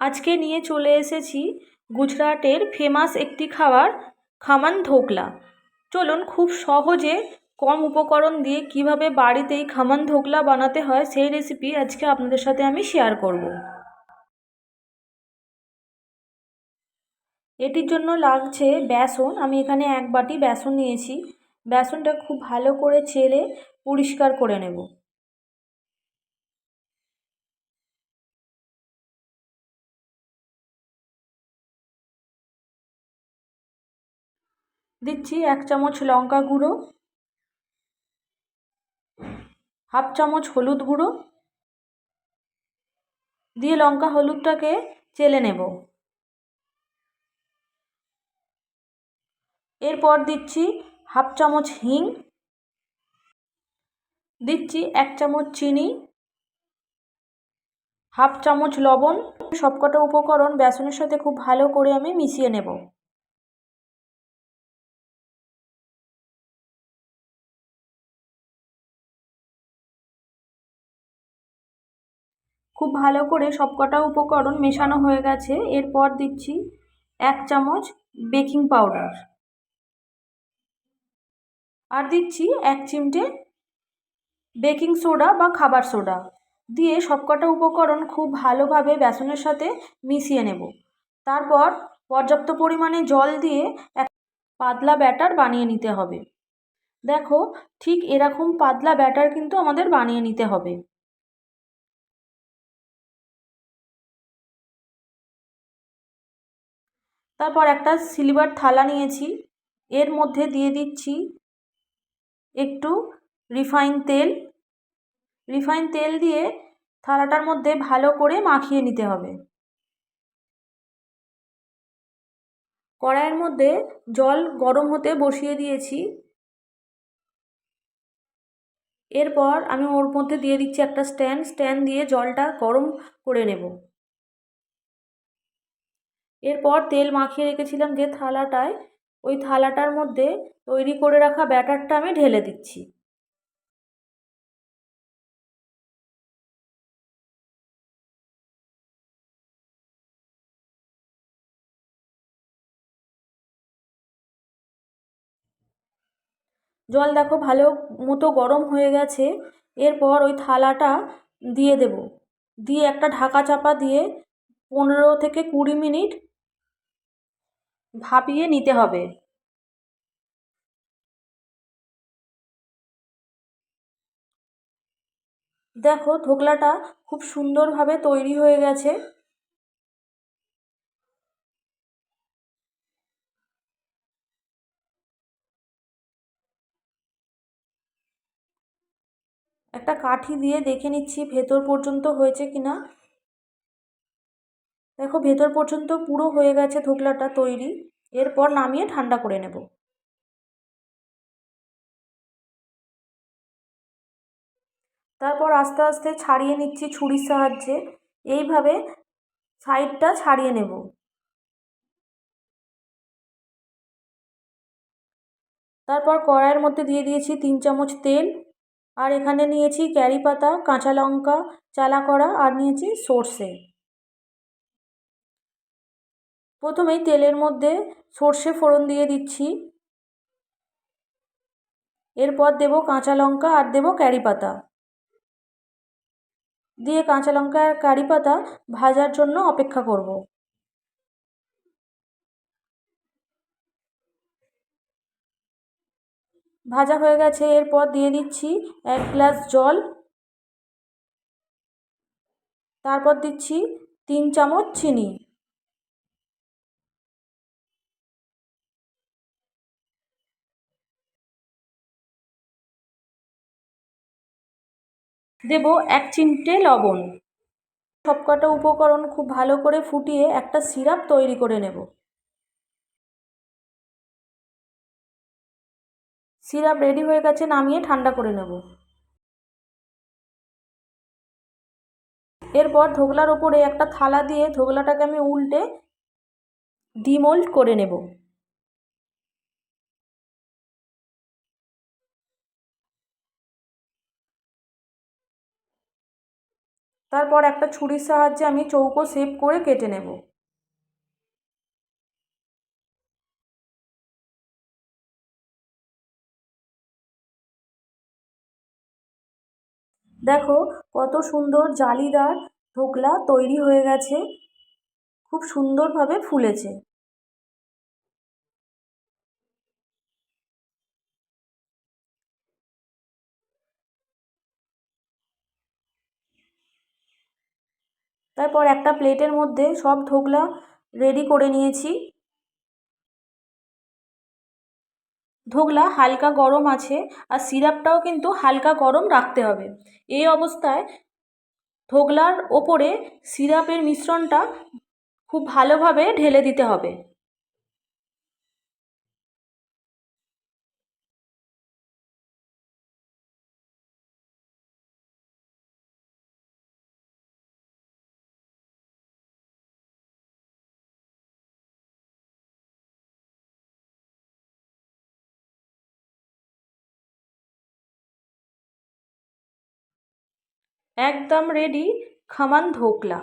আজকে নিয়ে চলে এসেছি গুজরাটের ফেমাস একটি খাবার, খামান ধোকলা। চলুন খুব সহজে কম উপকরণ দিয়ে কীভাবে বাড়িতেই খামান ধোকলা বানাতে হয় সেই রেসিপি আজকে আপনাদের সাথে আমি শেয়ার করব। এটির জন্য লাগছে বেসন, আমি এখানে এক বাটি বেসন নিয়েছি। বেসনটা খুব ভালো করে চেলে পরিষ্কার করে নেব। দিচ্ছি এক চামচ লঙ্কা গুঁড়ো, হাফ চামচ হলুদ গুঁড়ো, দিয়ে লঙ্কা হলুদটাকে চেলে নেব। এরপর দিচ্ছি হাফ চামচ হিং, দিচ্ছি এক চামচ চিনি, হাফ চামচ লবণ। সবকটা উপকরণ বেসনের সাথে খুব ভালো করে আমি মিশিয়ে নেব। খুব ভালো করে সবকটা উপকরণ মেশানো হয়ে গেছে। এরপর দিচ্ছি এক চামচ বেকিং পাউডার। আর দিচ্ছি এক চিমটে বেকিং সোডা বা খাবার সোডা। দিয়ে সবকটা উপকরণ খুব ভালোভাবে বেসনের সাথে মিশিয়ে নেব। তারপর পর্যাপ্ত পরিমাণে জল দিয়ে এক পাতলা ব্যাটার বানিয়ে নিতে হবে। দেখো ঠিক এরকম পাতলা ব্যাটার কিন্তু আমাদের বানিয়ে নিতে হবে। তারপর একটা সিলভার থালা নিয়েছি। এর মধ্যে দিয়ে দিচ্ছি একটু রিফাইন তেল। রিফাইন তেল দিয়ে থালাটার মধ্যে ভালো করে মাখিয়ে নিতে হবে। কড়াইয়ের মধ্যে জল গরম হতে বসিয়ে দিয়েছি। এরপর আমি ওর মধ্যে দিয়ে দিচ্ছি একটা স্ট্যান্ড স্ট্যান্ড দিয়ে জলটা গরম করে নেব। এরপর তেল মাখিয়ে রেখেছিলাম যে থালাটায়, ওই থালাটার মধ্যে তৈরি করে রাখা ব্যাটারটা আমি ঢেলে দিচ্ছি। জল দেখো ভালো মতো গরম হয়ে গেছে, এরপর ওই থালাটা দিয়ে দেব। দিয়ে একটা ঢাকা চাপা দিয়ে পনেরো থেকে কুড়ি মিনিট ভাপিয়ে নিতে হবে। দেখো ধোকলাটা খুব সুন্দরভাবে তৈরি হয়ে গেছে। একটা কাঠি দিয়ে দেখে নিচ্ছি ভেতর পর্যন্ত হয়েছে কি না দেখো ভেতর পর্যন্ত পুরো হয়ে গেছে ধোকলাটা তৈরি। এরপর নামিয়ে ঠান্ডা করে নেব। তারপর আস্তে আস্তে ছাড়িয়ে নিচ্ছি ছুরির সাহায্যে। এইভাবে সাইডটা ছাড়িয়ে নেব। তারপর কড়াইয়ের মধ্যে দিয়ে দিয়েছি তিন চামচ তেল। আর এখানে নিয়েছি ক্যারি পাতা, কাঁচা লঙ্কা চালা করা আর নিয়েছি সর্ষে। প্রথমেই তেলের মধ্যে সর্ষে ফোড়ন দিয়ে দিচ্ছি। এরপর দেব কাঁচা লঙ্কা আর দেব ক্যারি পাতা। দিয়ে কাঁচা লঙ্কা আর কারি পাতা ভাজার জন্য অপেক্ষা করব। ভাজা হয়ে গেছে, এরপর দিয়ে দিচ্ছি এক গ্লাস জল। তারপর দিচ্ছি তিন চামচ চিনি। দেব এক চিমটে লবণ। সবকটা উপকরণ খুব ভালো করে ফুটিয়ে একটা সিরাপ তৈরি করে নেব। সিরাপ রেডি হয়ে গেছে, নামিয়ে ঠান্ডা করে নেব। এরপর ধোকলার ওপরে একটা থালা দিয়ে ধোকলাটাকে আমি উল্টে ডিমোল্ড করে নেব। তারপর একটা ছুরির সাহায্যে আমি চৌকো শেপ করে কেটে নেব। দেখো কত সুন্দর জালিদার ঢোকলা তৈরি হয়ে গেছে। খুব সুন্দরভাবে ফুলেছে। তারপর একটা প্লেটের মধ্যে সব ধোকলা রেডি করে নিয়েছি। ধোকলা হালকা গরম আছে আর সিরাপটাও কিন্তু হালকা গরম রাখতে হবে। এই অবস্থায় ধোকলার ওপরে সিরাপের মিশ্রণটা খুব ভালোভাবে ঢেলে দিতে হবে। একদম রেডি খামান ধোকলা